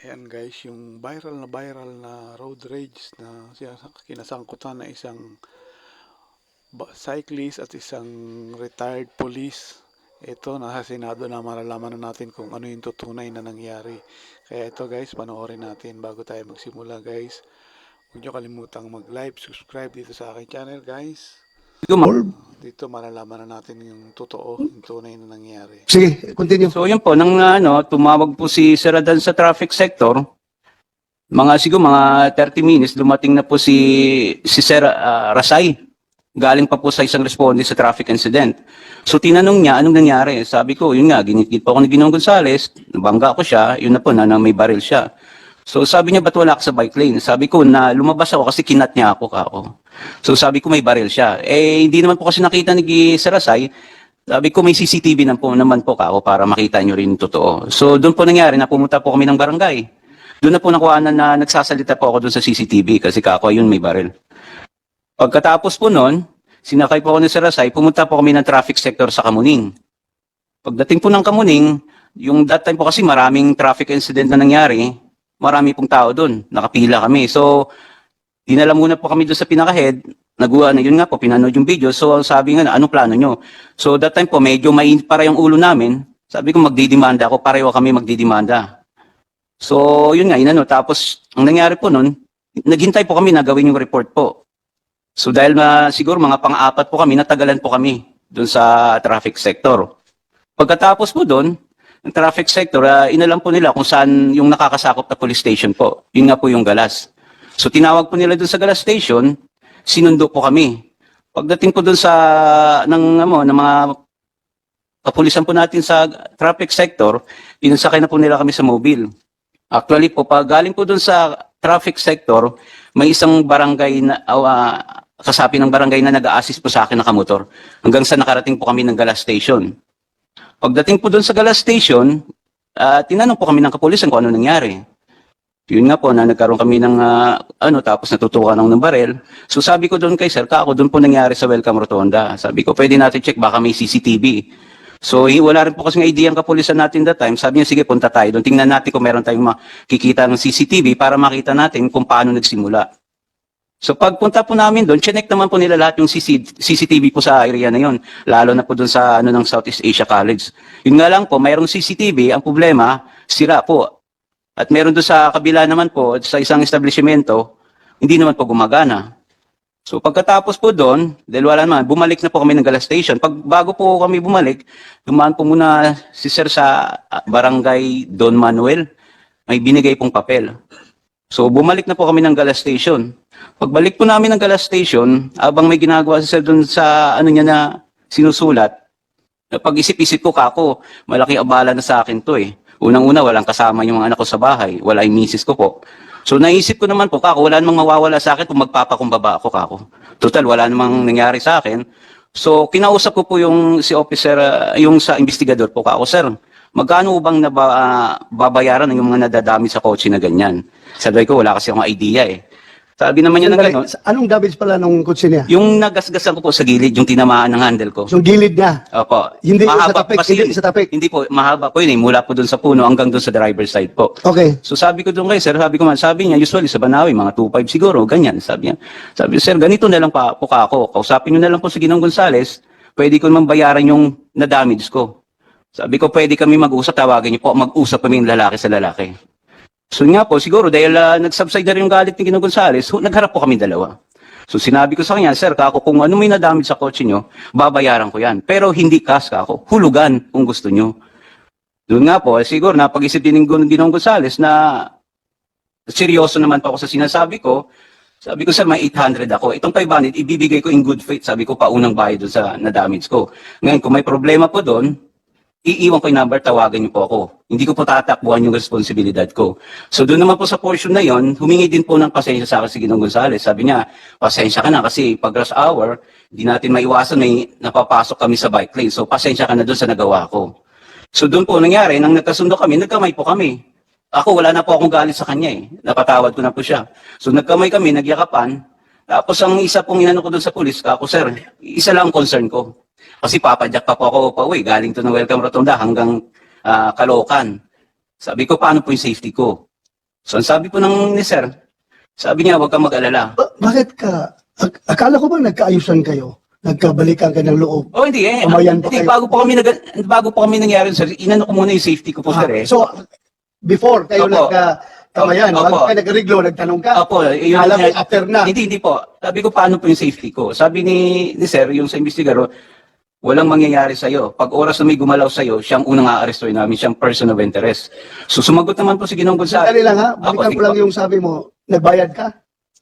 Ayan guys, yung viral na viral na road rage na kinasangkutan na isang cyclist at isang retired police. Ito, nasa Senado na malalaman na natin kung ano yung tutunay na nangyari. Kaya ito guys, panoorin natin bago tayo magsimula guys. Huwag nyo kalimutang mag-like, subscribe dito sa aking channel guys. Dito malalaman na natin yung totoo, yung tunay na nangyari. Sige, continue. So yun po, nang ano, tumawag po si Sir Adan sa traffic sector, mga siguro mga 30 minutes, dumating na po si, si Sir ah, Rasay. Galing pa po sa isang responde sa traffic incident. So tinanong niya, anong nangyari? Sabi ko, yun nga, ginitgit po ako ni Ginong Gonzales, nabangga ko siya, yun na po, na, na may baril siya. So sabi niya, ba't wala ka sa bike lane? Sabi ko, na lumabas ako kasi kinat niya ako kako. So sabi ko, may baril siya. Eh, hindi naman po kasi nakita ni Gi- Sir Rasay, sabi ko may CCTV na po naman po ako para makita nyo rin totoo. So doon po nangyari na pumunta po kami ng barangay. Doon na po nakuha na, na nagsasalita po ako doon sa CCTV kasi kako yun may baril. Pagkatapos po noon, sinakay po ako ni Sir Rasay, pumunta po kami ng traffic sector sa Kamuning. Pagdating po ng Kamuning, yung that time po kasi maraming traffic incident na nangyari, marami pong tao doon, nakapila kami. So, dinala muna po kami doon sa pinaka-head, Naguha na yun nga po, pinanood yung video. So, sabi nga na, anong plano nyo? So, that time po, medyo mainit para yung ulo namin. Sabi ko, magdidemanda ako. Pareho kami magdidemanda. So, yun nga, inano. Tapos, ang nangyari po nun, naghintay po kami na gawin yung report po. So, dahil ma, siguro mga pang-apat po kami, natagalan po kami doon sa traffic sector. Pagkatapos po doon, ng traffic sector, ah, inalam po nila kung saan yung nakakasakop na police station po. Yun nga po yung galas. So, tinawag po nila doon sa galas station, sinundo po kami. Pagdating po doon sa ng ano ng mga kapulisan po natin sa traffic sector, pinasakay na po nila kami sa mobile. Actually po, pag galing po doon sa traffic sector, may isang barangay na uh, kasapi ng barangay na nag-a-assist po sa akin nakamotor hanggang sa nakarating po kami ng Galas Station. Pagdating po doon sa Galas Station, ah, tinanong po kami ng kapulisan kung ano nangyari. Yun nga po na nagkaroon kami ng ah, ano tapos natutukan ng ng. So sabi ko doon kay Sir Kako, doon po nangyari sa Welcome Rotonda. Sabi ko, pwede natin check baka may CCTV. So wala rin po kasing idea ang kapulisan natin that time. Sabi niya, sige punta tayo doon. Tingnan natin kung meron tayong makikita ng CCTV para makita natin kung paano nagsimula. So pagpunta po namin doon, chinek naman po nila lahat yung CC CCTV po sa area na yon, lalo na po doon sa ano ng Southeast Asia College. Yun nga lang po, mayroong CCTV, ang problema, sira po. At meron doon sa kabila naman po, sa isang establishmento, hindi naman po gumagana. So pagkatapos po doon, dahil wala naman, bumalik na po kami ng Galas Station. Pag bago po kami bumalik, dumaan po muna si Sir sa ah, barangay Don Manuel. May binigay pong papel. So bumalik na po kami ng Galas Station. Pagbalik po namin ng Galas Station, abang may ginagawa si Sir doon sa ano niya na sinusulat, pag-isip-isip ko kako, malaki abala na sa akin to eh. Unang-una, walang kasama yung mga anak ko sa bahay. Wala yung misis ko po. So naisip ko naman po, kako, wala namang mawawala sa akin kung magpapakumbaba ako, kako. Total, wala namang nangyari sa akin. So kinausap ko po yung si officer, ah, yung sa investigador po, kako, sir, magkano bang naba, ah, babayaran ng mga nadadami sa kotse na ganyan? Sabi ko, wala kasi akong idea eh. Sabi naman niya ng Sandali, gano'n, Anong damage pala nung kotse niya? yung nagasgasan ko po sa gilid, yung tinamaan ng handle ko. So gilid niya. Opo. Hindi yung sa tapik, kasi hindi yun. sa tapik. Hindi po, mahaba po yun eh. Mula po doon sa puno hanggang doon sa driver side po. Okay. So sabi ko doon kay sir, sabi ko man, sabi niya, usually sa Banawi, mga 2.5 siguro, ganyan. Sabi niya, sabi sir, ganito na lang pa po ka ako. Kausapin niyo na lang po si Ginong Gonzales, pwede ko naman bayaran yung na-damage ko. Sabi ko, pwede kami mag-usap, tawagin niyo po, mag-usap kami yung lalaki sa lalaki. So nga po, siguro dahil uh, nag-subside na rin yung galit ni Ginong Gonzales, nagharap po kami dalawa. So sinabi ko sa kanya, sir, kako, kung ano may na-damage sa kotse niyo, babayaran ko yan. Pero hindi cash kako, hulugan kung gusto niyo. Doon nga po, eh, siguro napag-isip din ng Ginong Gonzales na seryoso naman po ako sa sinasabi ko. Sabi ko, sir, may 800 ako. Itong 500, ibibigay ko in good faith. Sabi ko, paunang bayad doon sa na-damage ko. Ngayon, kung may problema po doon, iiwan ko yung number, tawagan niyo po ako. Hindi ko po tatakbuhan yung responsibilidad ko. So doon naman po sa portion na yon, humingi din po ng pasensya sa akin si Ginong Gonzales. Sabi niya, pasensya ka na kasi pag rush hour, hindi natin maiwasan, may napapasok kami sa bike lane. So pasensya ka na doon sa nagawa ko. So doon po nangyari, nang nagkasundo kami, nagkamay po kami. Ako, wala na po akong galit sa kanya eh. Napatawad ko na po siya. So nagkamay kami, nagyakapan. Tapos ang isa pong inano ko doon sa pulis, ako sir, isa lang ang concern ko. Kasi papadyak pa po ako pa uwi, galing to ng Welcome Rotonda hanggang ah, Caloocan. Sabi ko, paano po yung safety ko? So ang sabi po ng ni sir, sabi niya, huwag kang mag-alala. Ba- bakit ka, ak- akala ko bang nagkaayusan kayo? Nagkabalikan ka ng loob? Oh, hindi eh. Kamayan pa Hindi, kayo. bago po kami nag bago po kami nangyari, sir, inano ko muna yung safety ko po, Ah, sir eh. So, before kayo Opo. nagkakamayan, Opo. bago kayo nagreglo, nagtanong ka, Opo, yun alam mo after na. Hindi, hindi po. Sabi ko, paano po yung safety ko? Sabi ni, ni sir, yung sa investigaro, walang mangyayari sa'yo. Pag oras na may gumalaw sa'yo, siyang unang aarestuin namin, siyang person of interest. So sumagot naman po si Ginong Gonzales. Sandali lang ha, balikan ko lang yung sabi mo, nagbayad ka?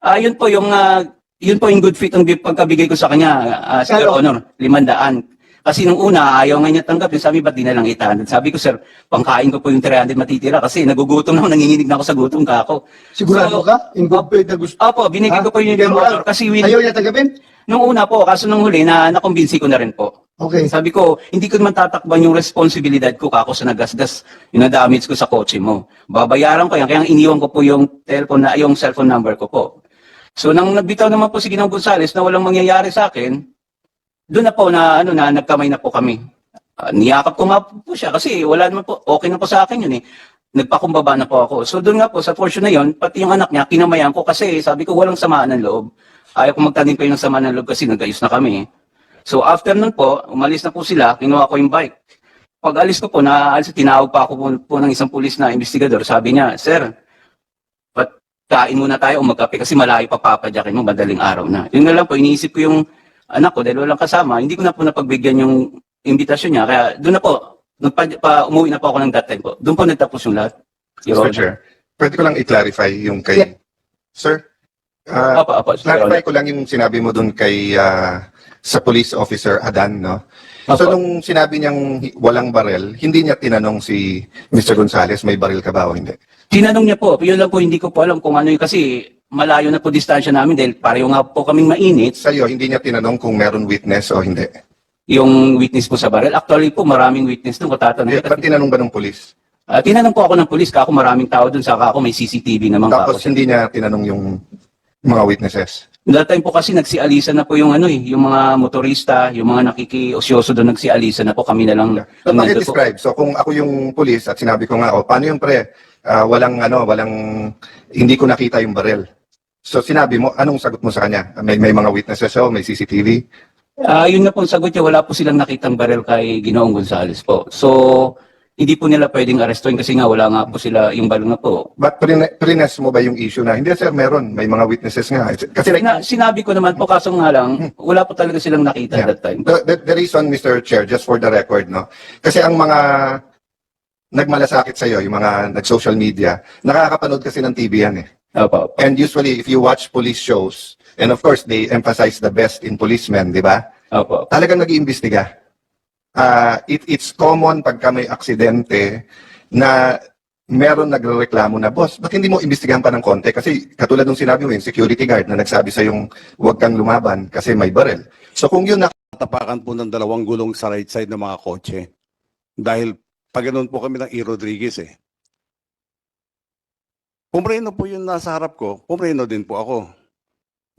Ah, yun po yung ah, yun po yung good fit ang bi- pagkabigay ko sa kanya, ah, Sir? Honor, limandaan. Kasi nung una, ayaw nga niya tanggapin. Sabi, ba't di na lang 800? Sabi ko, sir, pangkain ko po yung 300 matitira kasi nagugutom na ako, nanginginig na ako sa gutom ka ako. Sigurado So, ka? In good faith na gusto? Opo, binigay ko po yung Bigyan mo motor kasi with, Ayaw niya tanggapin? nung una po, kaso nung huli, na nakumbinsi ko na rin po. Okay. Sabi ko, hindi ko man tatakban yung responsibilidad ko kako sa nagasgas yung na-damage ko sa kotse mo. Babayaran ko yan, kaya iniwan ko po yung telephone na, yung cellphone number ko po. So nang nagbitaw naman po si Ginong Gonzales na walang mangyayari sa akin, doon na po na ano na nagkamay na po kami. Ah, niyakap ko nga po siya kasi wala naman po okay na po sa akin yun eh. Nagpakumbaba na po ako. So doon nga po sa portion na yon, pati yung anak niya kinamayan ko kasi sabi ko walang samaan ng loob. Ayaw ko magtanim kayo ng samaan ng loob kasi nagayos na kami. So after nun po, umalis na po sila, kinuha ko yung bike. Pag alis ko po, naalis, tinawag pa ako po, po ng isang pulis na investigador. Sabi niya, Sir, kain muna tayo o magkape kasi malayo pa papadyakin mo, madaling araw na. Yun na lang po, iniisip ko yung anak ko dahil walang kasama, hindi ko na po napagbigyan yung imbitasyon niya. Kaya doon na po, nagpa, pa, umuwi na po ako ng that time po. Doon po nagtapos yung lahat. Your Mr. Chair, pwede ko lang i-clarify yung kay... Yeah. Sir, ah, apo, Your Honor. clarify ko lang yung sinabi mo dun kay ah, sa police officer Adan, no? So Apo. nung sinabi niyang walang barel, hindi niya tinanong si Mr. Gonzales, may baril ka ba o hindi? Tinanong niya po, yun lang po hindi ko po alam kung ano yun kasi malayo na po distansya namin dahil pareho nga po kaming mainit. Sa'yo, hindi niya tinanong kung meron witness o hindi. yung witness po sa baril. Actually po, maraming witness doon. Kung tatanungin, Ba't tinanong ba ng police? Ah, tinanong po ako ng polis, kako maraming tao doon, saka ako may CCTV naman Tapos kako. hindi niya tinanong yung mga witnesses. That time po kasi nagsialisa na po yung ano eh, yung mga motorista, yung mga nakikiosyoso doon nagsialisa na po kami na lang. So, describe So, kung ako yung police at sinabi ko nga, oh, paano yung pre? Ah, walang, ano, walang, hindi ko nakita yung baril. So, sinabi mo, anong sagot mo sa kanya? May, may mga witnesses o may CCTV? Ah, yun na po ang sagot niya, wala po silang nakitang baril kay Ginoong Gonzales po. So, hindi po nila pwedeng arestuin kasi nga wala nga po sila yung baril na po. But prine- prines mo ba yung issue na, hindi sir, meron, may mga witnesses nga. Kasi like, Sina- sinabi ko naman po, kaso nga lang, wala po talaga silang nakita Yeah. that time. the, the, the reason, Mr. Chair, just for the record, no? Kasi ang mga nagmalasakit sa'yo, yung mga nag-social media, nakakapanood kasi ng TV yan eh. Opo. And usually, if you watch police shows, and of course, they emphasize the best in policemen, di ba? Opo. Talagang nag-iimbestiga. Ah, it, it's common pagka may aksidente na meron nagrereklamo na, boss, ba't hindi mo imbestigahan pa ng konti? Kasi katulad ng sinabi mo, yung security guard na nagsabi sa yung huwag kang lumaban kasi may barel. So kung yun na tapakan po ng dalawang gulong sa right side ng mga kotse. Dahil pag ganun po kami ng E. Rodriguez eh. Pumreno po yung nasa harap ko, pumreno din po ako.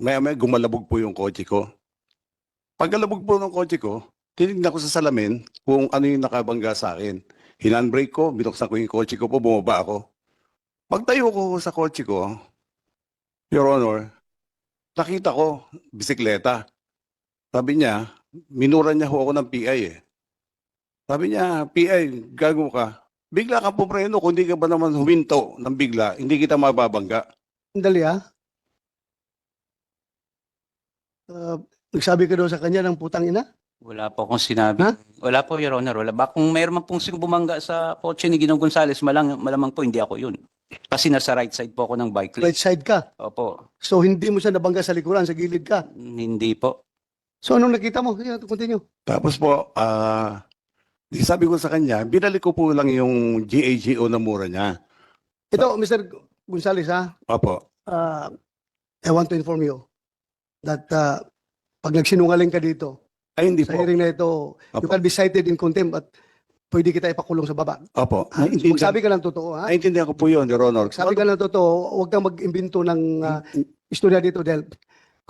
Maya maya gumalabog po yung kotse ko. Pagkalabog po ng kotse ko, tinignan ko sa salamin kung ano yung nakabangga sa akin. Hinandbrake ko, binuksan ko yung kotse ko po, bumaba ako. Pagtayo ko sa kotse ko, Your Honor, nakita ko, bisikleta. Sabi niya, minura niya ho ako ng PI eh. Sabi niya, PI, gago ka. Bigla ka pupreno, kung di ka ba naman huminto ng bigla, hindi kita mababangga. Sandali. Ah, nagsabi ka daw sa kanya ng putang ina? Wala po akong sinabi. Ha? Wala po, Your Honor. Wala. Ba, kung mayroon man pong bumangga sa kotse ni Ginong Gonzales, malang, malamang po hindi ako yun. Kasi nasa right side po ako ng bike lane. Right side ka. Opo. So hindi mo siya nabangga sa likuran, sa gilid ka. Hindi po. So anong nakita mo? Continue. Tapos po, ah, sabi ko sa kanya, binalik ko po lang yung GAGO na mura niya. Ito, Mr. Gonzales ha, Opo. uh, I want to inform you that uh, pag nagsinungaling ka dito, Ay, hindi sa po. hearing na ito, you Opo. can be cited in contempt at pwede kita ipakulong sa baba. Opo. Ha? So, Naintindihan, magsabi ka ng totoo, ha? naintindihan ko po yun, Your Honor. Sabi ka ng totoo, huwag kang mag-imbento ng uh, istorya dito dahil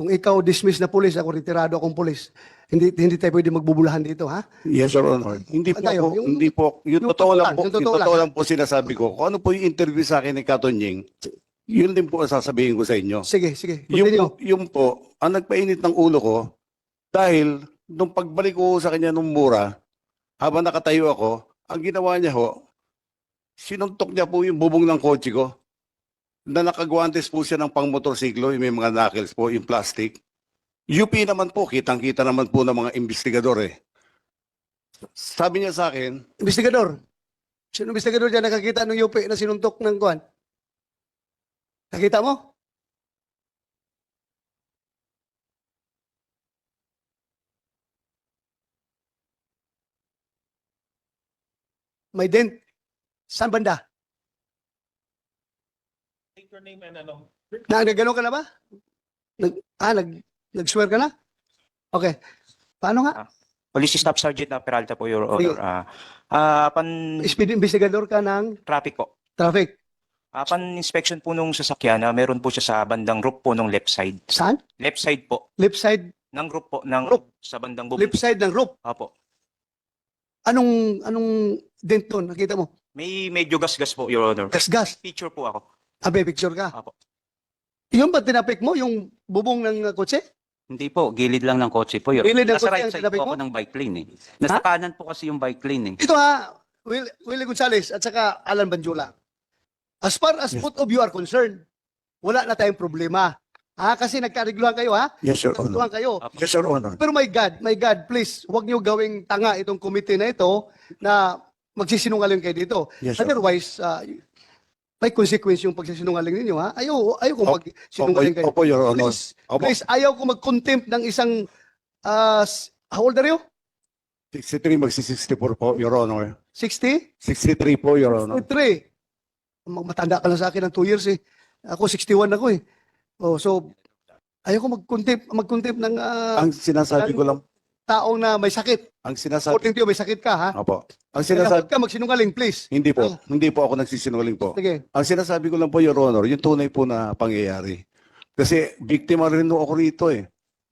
Kung ikaw dismiss na pulis, ako retirado akong pulis. Hindi hindi tayo pwede magbubulahan dito, ha? Yes, Your Honor. Hindi po Tayo, ako, yung- hindi po, yung, yung totoo totoo lang lang, po, yung yung totoo totoo lang. lang po sinasabi ko. Kung ano po yung interview sa akin ni Katonying, yun din po ang sasabihin ko sa inyo. Sige, sige. Yung, Continue. po- yung po, ang nagpainit ng ulo ko, dahil nung pagbalik ko sa kanya nung mura, habang nakatayo ako, ang ginawa niya ho, sinuntok niya po yung bubong ng kotse ko, na nakagwantes po siya ng pangmotorsiklo, yung may mga knuckles po, yung plastic. UP naman po, kitang-kita naman po ng mga investigador eh. Sabi niya sa akin, Investigador. Sino investigador dyan nakakita ng UP na sinuntok ng kuan? Nakita mo? May dent. Saan banda? Na, nagano ka na ba? Nag, ah, nag, nag-swear ka na? Okay. Paano nga? Police Staff Sergeant na Peralta po, Your. Honor. Ah, ah, pan Speed investigador ka ng traffic po. traffic. Ah, pan inspection po nung sasakyan, na meron po siya sa bandang roof po nung left side. Saan? Left side po Left side, ng roof po ng Roof. sa bandang bubong. left side ng roof. Apo. Anong, anong dent doon? Nakita mo? May medyo gas-gas po, Your Honor. Gas-gas. Picture po ako. Abe, picture ka. Apo. Yung ba tinapik mo? Yung bubong ng uh, kotse? Hindi po, gilid lang ng kotse po yun. Gilid ng Nasa kotse right ang side sinabi po mo? ako ng bike lane eh. Nasa kanan po kasi yung bike lane eh. Ito ha, Will, Willie Gonzales at saka Alan Banjula. As far as Yes. both of you are concerned, wala na tayong problema. Ha? Kasi nagkarigluhan kayo ha? Yes, Your Honor. Nagkarigluhan kayo. Yes, Your Honor. Pero my God, my God, please, huwag niyo gawing tanga itong committee na ito na magsisinungaling kayo dito. Yes, Honor. Otherwise, uh, may consequence yung pagsisinungaling ninyo ha? Ayaw, ayaw Opo, magsinungaling kayo. Opo, Your Honor. Please, Opo, please, ayaw ko mag-contempt ng isang, uh, how old are you? 63 magsi-64 po, Your Honor. 60? 63 po, Your Honor. 63. Mag- Matanda ka lang sa akin ng 2 years eh. Ako 61 ako eh. Oh, so ayaw ko mag-contempt, mag-contempt ng ah, Ang sinasabi ko lang, taong na may sakit. ang sinasabi, According to you, may sakit ka ha? opo. Ang Kaya sinasabi, huwag ka magsinungaling, please. hindi po, hindi po ako nagsisinungaling po. Sige. Ang sinasabi ko lang po, Your Honor, yung tunay po na pangyayari. Kasi biktima rin ako rito eh.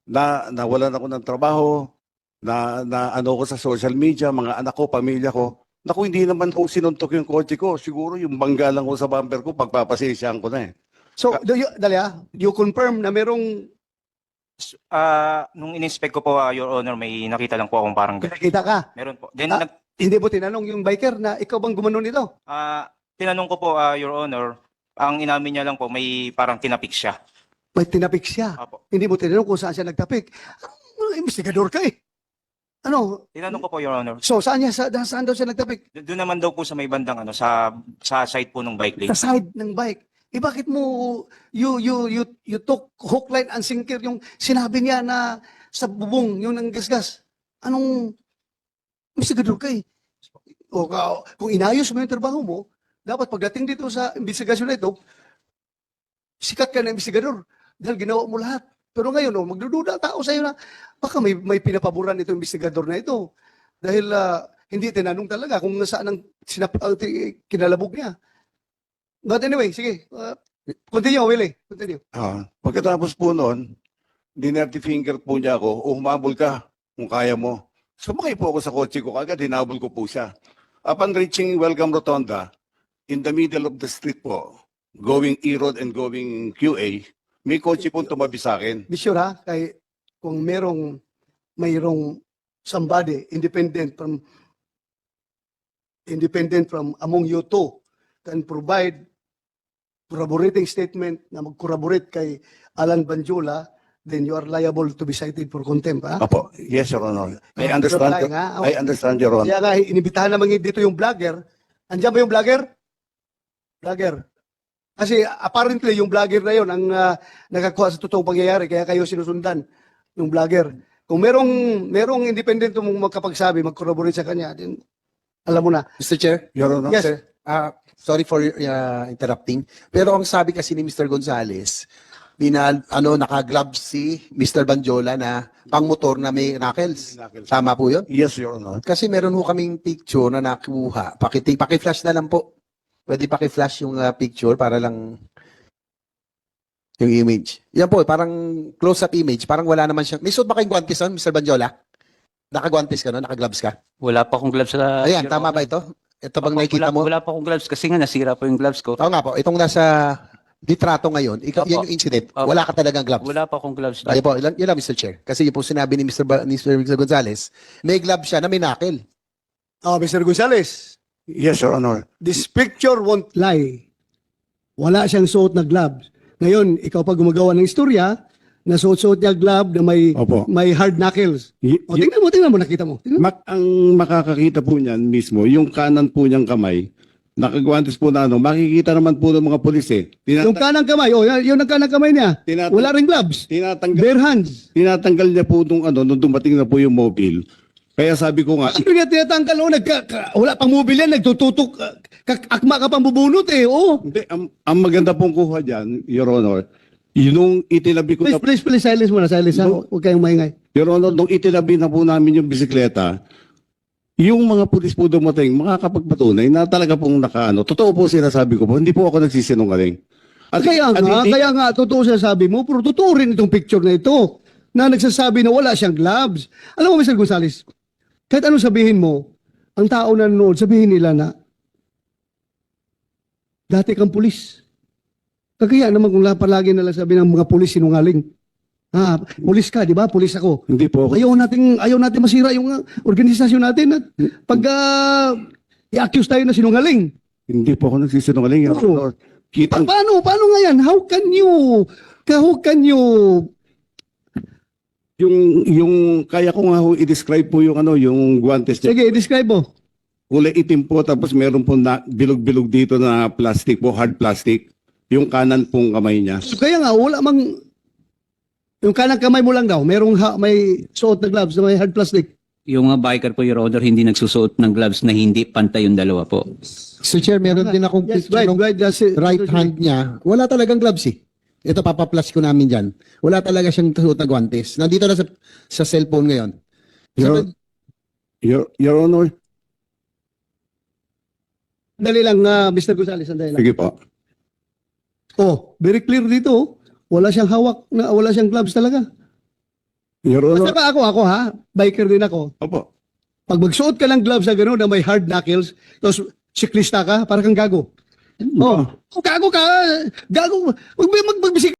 Na nawalan ako ng trabaho, na, na ano ko sa social media, mga anak ko, pamilya ko. Naku, hindi naman po sinuntok yung kotse ko. Siguro yung bangga lang ko sa bumper ko, pagpapasensyahan ko na eh. So, do you, dali ah, you confirm na merong Ah, nung in-inspect ko po, ah, Your Honor, may nakita lang po akong parang pinakita ka. meron po. Then Ah. nag Hindi mo tinanong yung biker na ikaw bang gumanon nito? ah, tinanong ko po, ah, Your Honor, ang inamin niya lang po may parang tinapik siya. May tinapik siya. Apo. Hindi mo tinanong kung saan siya nagtapik. Ano, investigador ka eh. Ano? Tinanong ko po, Your Honor. So, saan, niya, sa, saan daw siya nagtapik? Do- Doon naman daw po sa may bandang ano, sa sa side po ng bike lane. sa side ng bike. Eh bakit mo you you you you took hook line and sinker yung sinabi niya na sa bubong yung nang gasgas. Anong investigador ka eh. O kung inayos mo yung trabaho mo, dapat pagdating dito sa investigasyon na ito, sikat ka na investigador dahil ginawa mo lahat. Pero ngayon, oh, magdududa ang tao sa iyo na baka may, may pinapaboran itong investigador na ito. Dahil ah, hindi tinanong talaga kung saan ang sinap, ti- kinalabog niya. But anyway, sige. Uh, continue, Willie. Continue. Ah, pagkatapos po noon, dinerty finger po niya ako, o humabol ka kung kaya mo. Sumakay po ako sa kotse ko, kagad hinabol ko po siya. Upon reaching Welcome Rotonda, in the middle of the street po, going E-Road and going QA, may kotse po tumabi sa akin. Be sure ha, kay kung merong mayroong somebody independent from independent from among you two can provide corroborating statement na mag-corroborate kay Alan Banjula, then you are liable to be cited for contempt. Ha? Apo, yes, Your Honor. I understand, Lying, ha? I understand, Your Honor. Kaya nga, inibitahan naman dito yung vlogger. Andiyan ba yung vlogger? Vlogger. Kasi apparently yung vlogger na yun ang ah, nakakuha sa totoong pangyayari kaya kayo sinusundan yung vlogger. Kung merong merong independent mong magkapagsabi, mag-corroborate sa kanya, then alam mo na. Mr. Chair, Your Honor. Yes. sir, ah, sorry for uh, interrupting. Pero ang sabi kasi ni Mr. Gonzales, bina, ano, naka-gloves si Mr. Banjola na pang-motor na may knuckles. Tama po yun? Yes, Your Honor. Kasi meron ho kaming picture na nakuha. Pakiti, paki-flash na lang po. Pwede paki-flash yung ah, picture para lang Yung image. Yan po, parang close-up image. Parang wala naman siya. May suit ba kayong guantes Mr. Banjola? Naka-guantes ka no? Naka-gloves ka? Wala pa akong gloves sa... Ayan, tama ba ito? Ito bang Opo, nakikita wala, mo? Wala pa akong gloves kasi nga nasira po yung gloves ko. Oo nga po, itong nasa litrato ngayon, ikaw, Opo. yan yung incident. Opo. Wala ka talagang gloves. Wala pa akong gloves. Ayun po, yun, yun lang, Mr. Chair. Kasi yun po sinabi ni Mr. Ba, ni Mr. Gonzales, may glove siya na may knuckle. Oh, Mr. Gonzales, Yes, Your Honor. this picture won't lie. Wala siyang suot na gloves. Ngayon, ikaw pa gumagawa ng istorya, na suot-suot niya glove na may Opo. may hard knuckles. Y- O, y- tingnan mo, tingnan mo, nakita mo. Tingnan mo. mak- ang makakakita po niyan mismo, yung kanan po niyang kamay, nakagwantes po na ano, makikita naman po ng mga pulis eh. Yung Tinata- kanang kamay, oh, yun yung kanang kamay niya. tinata- Wala ring gloves. tinatanggal, Bare hands. tinatanggal niya po nung ano, nung dumating na po yung mobile. Kaya sabi ko nga, Ano niya tinatanggal? Oh, nagka, ka- wala pang mobile yan, nagtututok. kak- akma ka pang bubunot eh. Oh. hindi, ang, ang maganda pong kuha dyan, Your Honor, yung itinabi ko Please, na, please, please, silence muna, silence. No. Huwag kayong maingay. Your Honor, nung itinabi na po namin yung bisikleta, yung mga pulis po dumating, makakapagpatunay na talaga pong nakaano. Totoo po sinasabi ko po, hindi po ako nagsisinungaling. At, kaya nga, hindi- kaya nga, totoo siya sabi mo, pero totoo rin itong picture na ito, na nagsasabi na wala siyang gloves. Alam mo, Mr. Gonzales, kahit anong sabihin mo, ang tao na nanonood, sabihin nila na, dati kang pulis. Kagaya naman kung la- palagi nalang sabi ng mga pulis sinungaling. Ha, pulis ka, di ba? Pulis ako. hindi po ako Ayaw natin, ayaw natin masira yung uh, organisasyon natin at pag uh, i-accuse tayo na sinungaling. Hindi po ako nagsisinungaling. Your Oo. Honor. Kitang, Pa- paano? Paano nga yan? How can you, how can you, yung, yung, kaya ko nga ho i-describe po yung ano, yung guantes niya. sige, describe mo. Kulay itim po, tapos meron po na bilog-bilog dito na plastic po, hard plastic. Yung kanan pong kamay niya. Kaya nga, wala mang, yung kanang kamay mo lang daw, merong ha, may suot na gloves na may hard plastic. Yung mga biker po, Your Honor, hindi nagsusuot ng gloves na hindi pantay yung dalawa po. Mr. Chair, meron din akong Yes, picture right, ng right. That's it. right hand niya. Wala talagang gloves eh. Ito, papaplas ko namin dyan. Wala talaga siyang suot na guantes. Nandito na sa, sa cellphone ngayon. Your, your, your Honor, Dali lang, uh, Mr. Gonzales, sandali lang. sige po. Oh, very clear dito. oh. Wala siyang hawak, na, wala siyang gloves talaga. Your Honor, saka ako, ako ha, biker din ako. opo. Pag magsuot ka ng gloves na gano'n na may hard knuckles, tapos siklista ka, para kang gago. Oh, gago ka. Gago. Mag, mag, magbisik